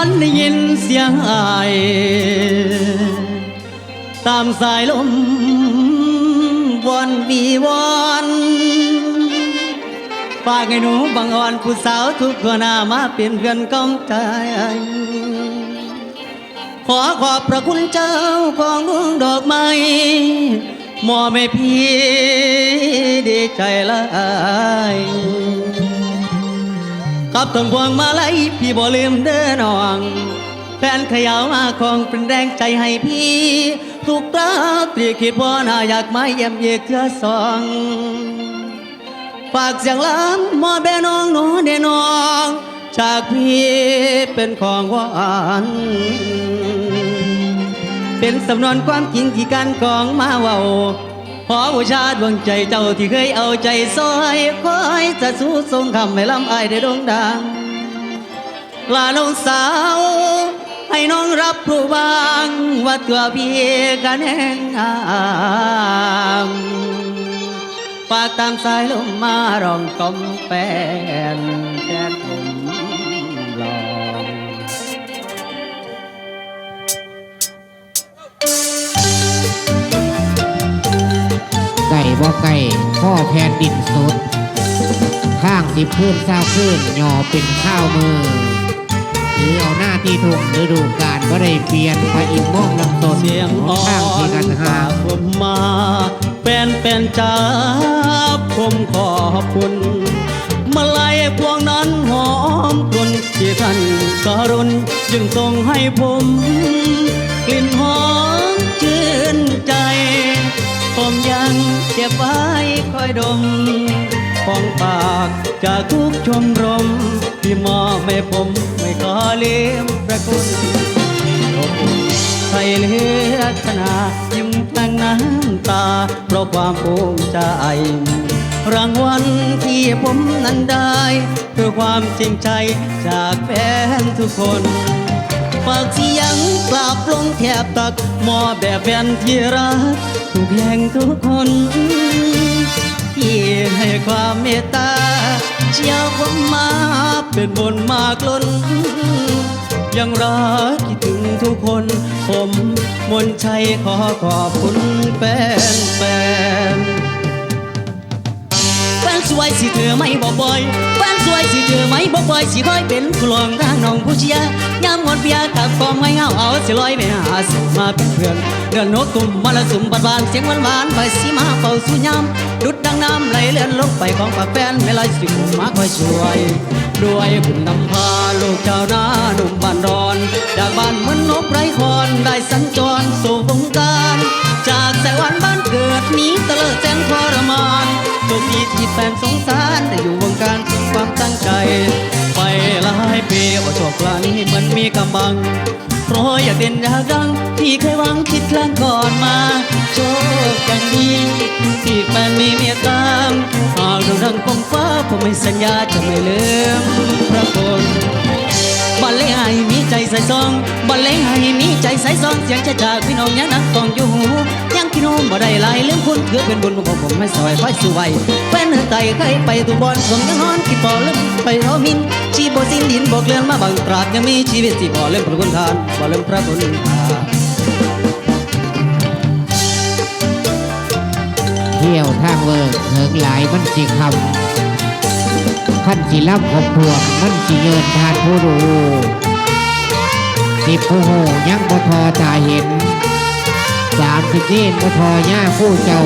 ันได้ยินเสียงอาย ตามสายลมวอนวีวอนฝากให้หนูบังอ่อนผู้สาวทุกคนหน้ามาเป็นเพื่อนกองใจขอขอบพระคุณเจ้าของดวงดอกไม้มอบให้พี่ดีใจลาย กับต้นพวงมาลัยพี่บ่ลืมเด้อน้องแฟนขยาวมาของเป็นแรงใจให้พี่ ทุกราตรีคิดว่าน่าอยากมาเยี่ยมเยียกเทือสองฝากเสียงล้ำมอแบน้องหนูเดน้อง จากพี่เป็นของหวานเป็นสำนวนความจริงที่การกองมาเว้า ขอบูชาดวงใจเจ้าที่เคยเอาใจซอยคอยจะสู้ทรงคำให้ลำอายได้โด่งดัง ลาน้องสาว ให้น้องรับรู้บางว่าตัวพี่กันแห่งอามฝากตามสายลมมารองกลมแฟนแฟนผมลอ บ่ไก่พ่อแผ่นดินสด ข้างสิพื้นเศร้าขึ้นหย่อเป็นข้าวมือ หรือเอาหน้าที่ทุ่งฤดูกาลก็ได้เปลี่ยนไปอินมองลำตนเสียงอ่อข้างที่กันหาผมมาแฟนแฟนจ้าผมขอบคุณมาลายพวงนั้นหอมกลุ่นที่ท่านกรุณจึงส่งให้ผม กลิ่นหอมชื่นใจ ผมยังเก็บไว้คอยดมของปากจากทุกชมรม ที่มอบให้ผมไม่ขอลืมพระคุณใส่เลือขนายิ้มพลังน้ำตา เพราะความภูมิใจรางวัลที่ผมนั้นได้คือความจริงใจจากแฟนทุกคนฝากเสียงกราบลงแทบตักมอแบบแฟนที่รักทุกแห่งทุกคนที่ให้ความเมตตาเชี่ยวผมมาเป็นบนมากล้น ยังรักคิดถึงทุกคน ผมมนชัยขอขอบคุณแฟนแฟนแฟน สวยสิเธอไม่บอกบ่อยแฟนสวยสิเธอไม่บอกบ่อยสิคอยเป็นกลองทางน้องผู้เชียยามงอนเบียร์กับฟอมให้เงาเอาสิลอยไปหาสิมาเป็นเพื่อนเดือนนตุ่มมาละสุมบานบานเสียงหวานหวานไปสิมาเฝ้าสุยามดุดดังน้ำไหลเลื่อนลงไปของปากแฟนไม่ไหลสิผมมาคอยช่วยด้วยบุญนำพาลูกเจ้าหน้าหนุ่มบ้านรอนจากบ้านเหมือนนกไร้คอนได้สัญจรสู่วงการ จากแสงวันบ้านเกิดนี้ตะเลิดแสงทรมาน โชคดีที่แฟนสงสารได้อยู่วงการความตั้งใจ ไปหลายปีว่าโชคลานี้มือนมีกำบัง เพราะอยากเด่นอยากดังที่เคยหวังคิดครั้งก่อนมาโชคอย่างดีที่แฟนมีเมียตามหากเราดังกองฟ้าผมไม่สัญญาจะไม่ลืมพระคุณบันเลงให้มีใจใส่ซองบันเลงให้มีใจใส่ซองเสียงจะจากพี่น้องยังนักต้องอยู่ ยังพี่น้บ่ได้หลายลืมคุณคือเป็นบุญของผมไม่สวยคอยสู้ไว้แฟนเฮือไตเคยไปทุบอนส่งยังนอนคิดบ่ลืมไปรอมินชีบ่สิ้นดินบอกเลื่อนมาบังตราบยังมีชีวิตที่บ่ลืมพระคุณทานบ่ลืมพระคุณทานเที่ยวทางเวิร์กเหิงหลายมันสิคำขั้นสิรับขบทวงมันสิเยินทานผู้รู้สิผู้โหยังบ่ทอตาเห็น สามสิบเนบ่ทอย่าผู้เจ้า